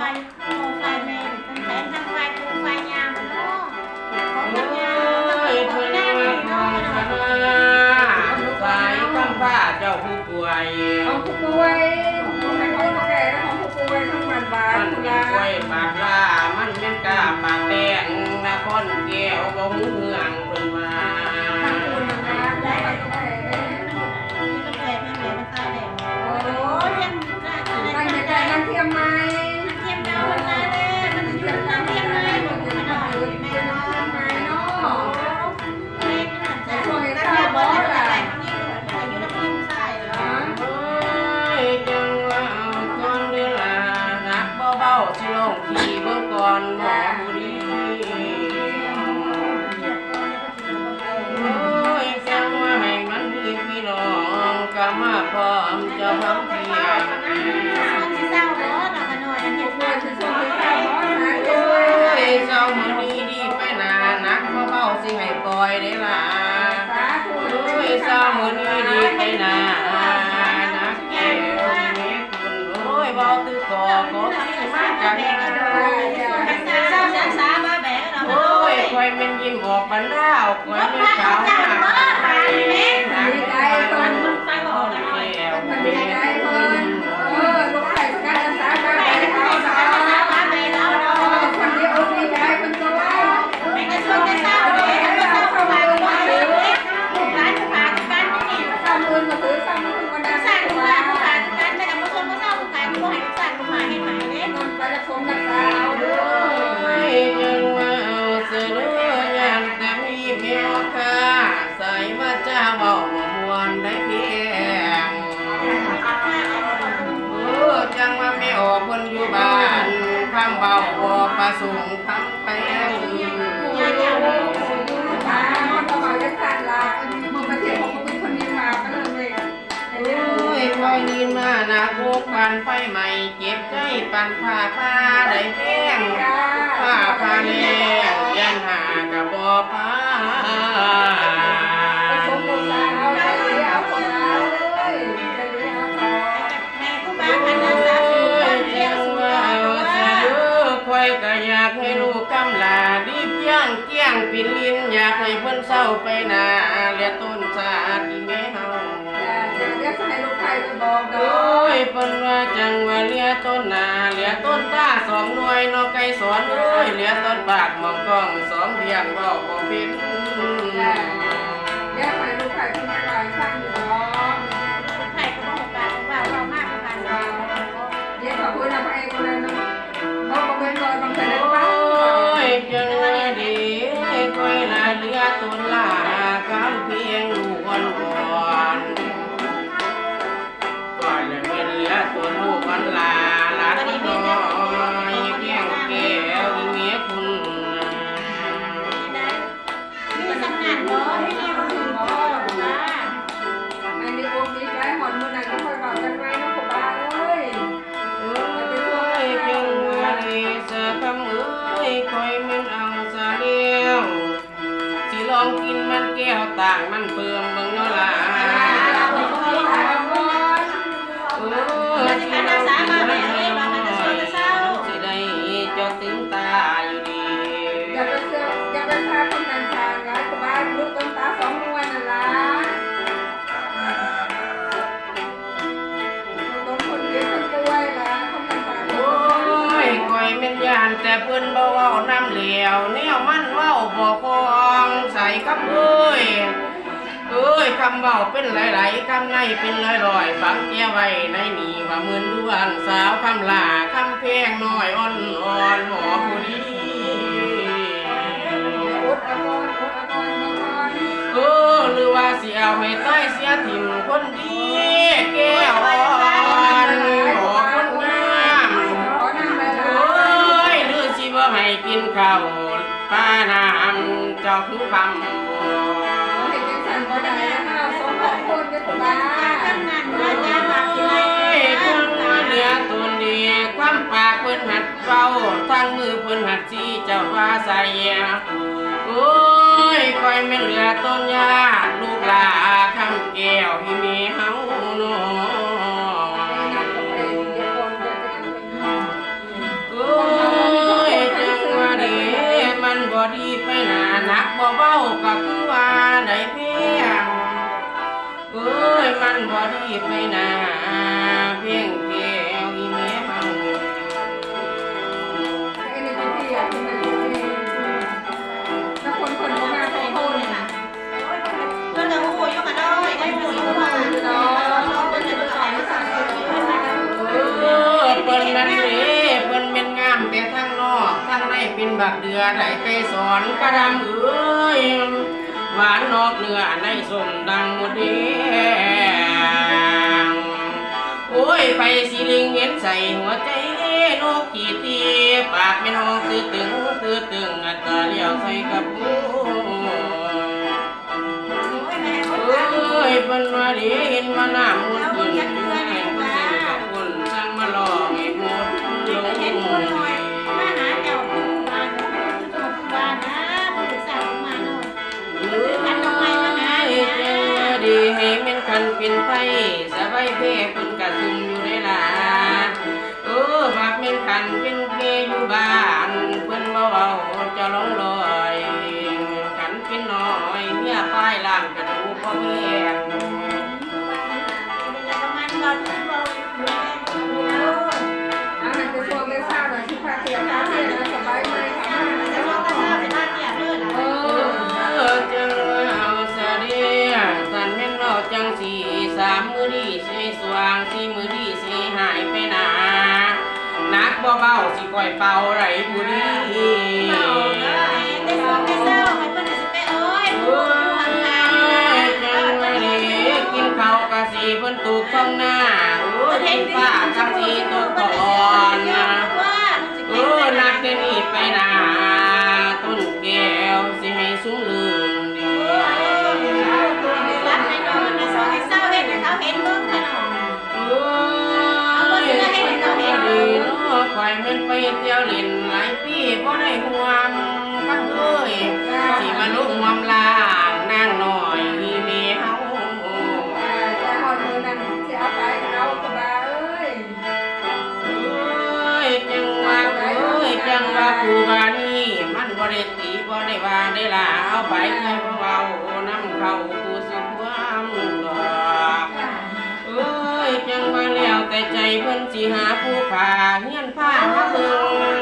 ไฟโอ้ไฟแม่เป็นแสนทั้งไฟปูไฟยามเนาะของโอ้มันยามมันยเป็นขอเพิ่งนแน่ว่านี่พอเนาะชนะสายคำฟ้าเจ้าผู้ป่วยของผู้ป่วยของใครของแก่ของผู้ป่วยทั้งวันบามันทุเป็ลานกล้วยปากลามันเป็นกาปากแดงนครแก้วบ่หูเมือง ๆสิให้ปล่อยได้ละสาธุโอ้ยเจ้ามือนี้ดีไปนานักแก้วเม็ดคุณโอ้ยเบาตื้อก่อก็ที่มาจากไหนเศร้าช้าช้ามาแบกเราโอ้ยคอยมันยิ้มออกปันดาวคอยมันขาวมาาเที่ยวของมึงเป็นคนมีมาก็เลยโอ้ยคอยนีมานาโคกปานไฟใหม่เจ็บใจปันผ้าผ้าได้แพงจ้าผ้าผ้าแรงยันหากระบ่ผ้า พียงเกี้ยงปินลินอยากให้เพิ่นเศร้าไปนาเลียต้นสาติแม่เฮาจะเรียกให้ลูกไข่ไปบอกด้โอ้ยเพิ่นว่าจังว่าเลียต้นนาเลียต้นตาสองหน่วยนอไก่สอนเอ้ยเลียต้นปากมองกล้องสองเพียงเว้าบ่เป็น ดีสะคำเอ้ยคอยมันเอาซะเลี้ยวสิลองกินมันแก้วต่างมันเปลืองเบิ่งเนาะล่ะ แต่เพิ่นบ่เว้าน้ำเหลวแนวมันเว้าบ่คองใส่กับเอ้ยเอ้ยคำเบาเป็นหลายๆคำในเป็นลอยๆฝังแก้ไว้ในนี่ว่ามือนดวนสาวคำลาคำเพลงน้อยอ่อนอ่อนหมอผู้ดีอดเออนอดเอาก่อนมาก่อนเออหรือว่าสิเอาให้ต้อยเสียถิ่มคนดีแก้ว จ้าคือคำบอกเห็นจังสันบ่ได้ห้าสองสองคนเด้อผมบ้าทำงานว่าจะมาสิไรเอ้ยคว่าเหนือตัวดีความปากเพิ่นหัดเฝ้าทั้งมือเพิ่นหัดสีเจ้าว่าใส่โอ้ยคอยไม่เหลือต้นยา ยมันบ่ดีไปนาเพียงแก้วอีเมียเฮาไอ้นี่เป็นที่อะที่มันอยู่นี่แล้วคนคนบ่มาขอโทษเนี่ยเพิ่นจะหูยู่กันด้ได้หูอยู่ว่าเนาะเพิ่นจะดูสายภาษาอังเออเปิ้นนั่นเด้เปิ้นเป็นงามแต่ทั้งนอกทั้งในเป็นบักเดือได้ไกสอนกระดำเอ้ย หวานนอกเนื้อในสมดังหมดเดีงโอ้ยไปสิลิงเห็นใส่หัวใจนกขีตีปากเป็นห้องตื้อตึงตื้อตึงอัตตาเลี้ยวใส่กับผู้เอ้ยเปิ้นว่าเดีเห็นว่าน้ำมุดขึ้นอยู่ใน ลงลอยคันเป็นน้อยเมียป้ายล่างกระดูกบ่แห้งอาหารจะช่วงเลยทราบว่าที่พาเที่ยวพาเที่ยวนะสบายไหมคะเอเอออจังว่าเอาซะเดียสันแม่นาจังสี่สามมือดีสิสว่างสี่มือดีสิหายไปหนานักบ่เบาสิก่อยเป่าไรบุรี สีเพิ่นตูกท้องหน้าเห็นฟ้าจังสีตกก่อนนะเออนักเดยวนี่ไปนาต้นแก้วสิให้สูงลืมเดีเนาะข่อยมันไปเที่ยวเล่นหลายปีบ่ได้ห่วงกันเอ้ยสิมาลุกมอมลา อยู่บ้านนี้มันบ่ได้ตีบ่ได้ว่าได้ลาเอาไปให้พวกเราน้ำเข้ากูสุความดอกเอ้ยจังว่าแล้วแต่ใจเพิ่นสิหาผู้พาเฮียนผ้ามาเบิ่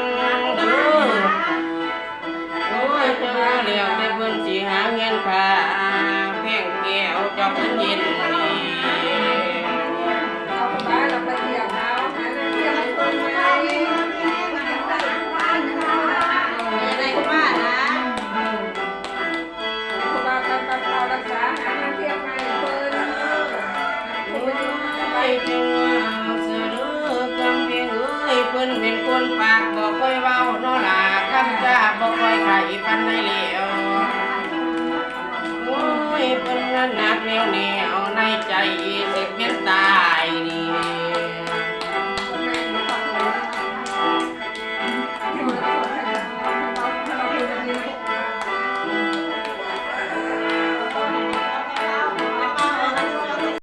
ง ปันใดแล้วโอ้ยเป็นนักเหนักแนวแนวในใจ